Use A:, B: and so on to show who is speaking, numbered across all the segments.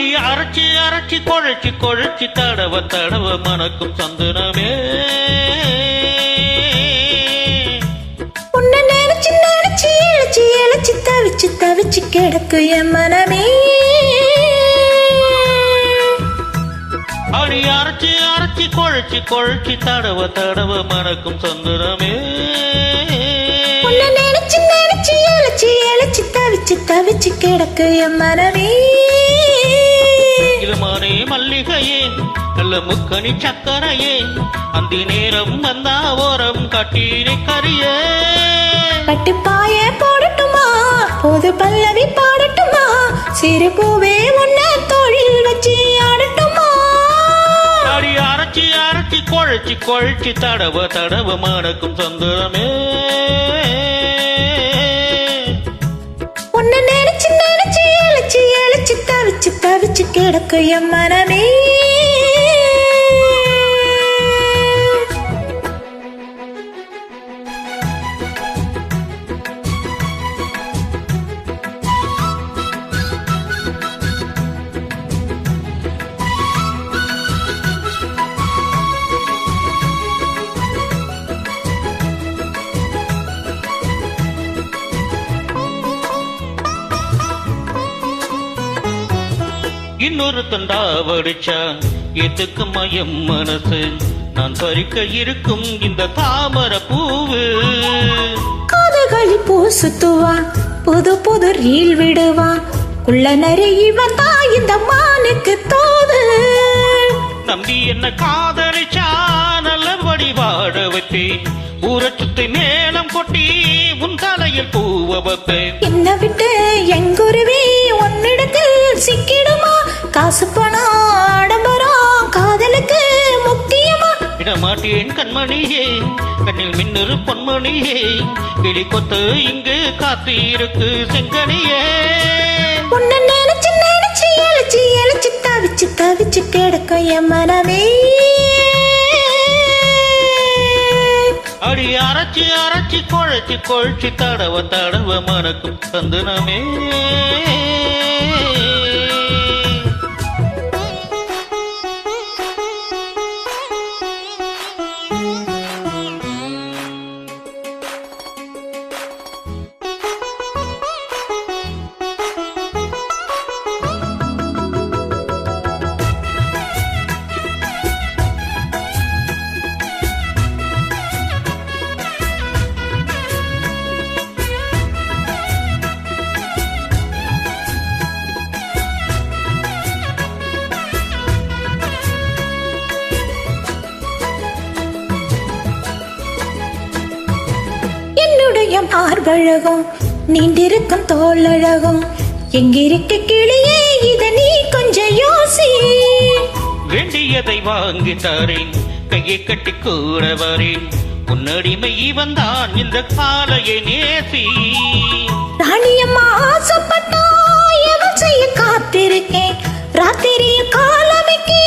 A: அரைச்சி குழைச்சி குழைச்சி தடவ தடவ மணக்கும் சந்தனமே.
B: உன்னை நினைச்சு நினைச்சு இழைச்சி இழைச்சி தவிச்சு தவிச்சு கிடக்கு என் மனமே.
A: அடி அரைச்சி அரைச்சி குழைச்சி குழைச்சி தடவ தடவ மணக்கும் சந்தனமே.
B: நினைச்சு நினைச்சு இழைச்சி இழைச்சி தவிச்சு தவிச்சு கிடக்கு என் மனமே.
A: மல்லிகையே நல்ல முக்கணி சக்கரையே. அந்தி நேரம் வந்தா ஓரம் கட்டீரை கரியே
B: பட்டு பாய போடட்டுமா? போது பல்லவி பாடட்டுமா? சிறு பூவே உன்ன தொழில் வச்சு ஆடட்டுமா?
A: அடி அரைச்சி அரைச்சி குழைச்சி குழைச்சி தடவ தடவ மணக்கும் சந்தனமே
B: உன்னை நினைச்சு நினைச்சு இழைச்சி இழைச்சி தவிச்சு தவிச்சு கிடக்கு என் மனமே.
A: இன்னொரு தண்டா வடிச்சா. எதுக்கு மயம் மனசு? நான் பறிக்க இருக்கும் இந்த தாமர பூவு.
B: காதுகளி பூசுத்துவா புது புது ரீல் விடுவா. நரி இவன் தான் இந்த மானுக்கு தோது.
A: நம்பி என்ன காதலிச்சா? நல்லபடி வாழ வைப்பேன் ஊரை சுத்தி மேலம் கொட்டி உன் தலையில் பூவ வைப்பேன்
B: என்ன விட்டு எங்குருவி? காசு பணம் ஆடம்பரம் காதலுக்கு முக்கியமா?
A: விடமாட்டேன் கண்மணியே கண்ணில் மின்னொரு பொன்மணியே கிளி கொத்து இங்கு காத்து இருக்கு செங்கனியே.
B: உன்னை நினைச்சு நினைச்சு இழைச்சி இழைச்சி தவிச்சு தவிச்சு கிடக்கும் என் மனமே.
A: அடி அரைச்சி அரைச்சி குழைச்சி கொழிச்சி தடவ தடவ மணக்கும் சந்தனமே
B: என்னுடைய மார்பழகம் நீண்டிருக்கும் தோளழகம். எங்கிருக்க கிளியே இத நீ கொஞ்சம் யோசி.
A: வேண்டியதை வாங்கி தரேன் கையை கட்டி கூட வரேன். உன்னடிமை வந்தான் இந்த காலையை நேசி.
B: ராணியம்மா ஆசைப்பட்டா எவன் செய்ய காத்திருக்கேன்? ராத்திரியில் காலமைக்கு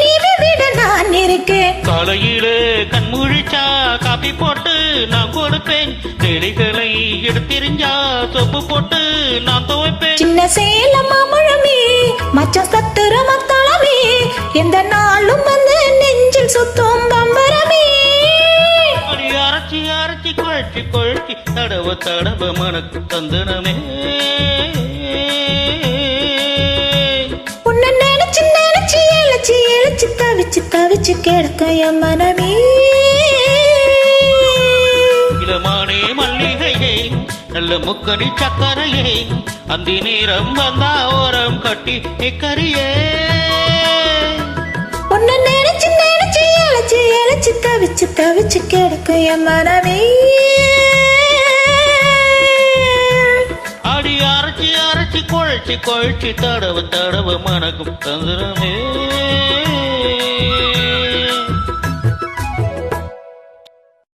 B: நீ விட நான் இருக்கேன்.
A: காலையிலே கண்முழிச்சா காப்பி போட்டு நான் கொடுப்பேன். தெளிகளை எடுத்திருந்தா சொப்பு போட்டு நான் துவைப்பேன்.
B: சின்ன சேலம் மாமழமே மச்சம் சத்துர மத்தளமே எந்த நாளும் வந்து நெஞ்சில் சுத்தும் பம்பரமே.
A: அரைச்சி அரைச்சி குழைச்சி குழைச்சி தடவ தடவ மணக்கு தந்தனமே.
B: உன்னை நினைச்சு நினைச்சு இழைச்சி இழைச்சி தவிச்சு தவிச்சு கிடக்க என் மனமே.
A: நல்ல முக்கணி சக்கரையே. அந்தி நேரம் வந்தா ஓரம் கட்டி எக்கரியே
B: உன்னை நினைச்சு நினைச்சு இழைச்சி இழைச்சி தவிச்சு தவிச்சு கிடக்க என் மனமே
A: அடி அரைச்சி அரைச்சி குழைச்சி குழைச்சி தடவ தடவ மணக்கும் தந்திரமே.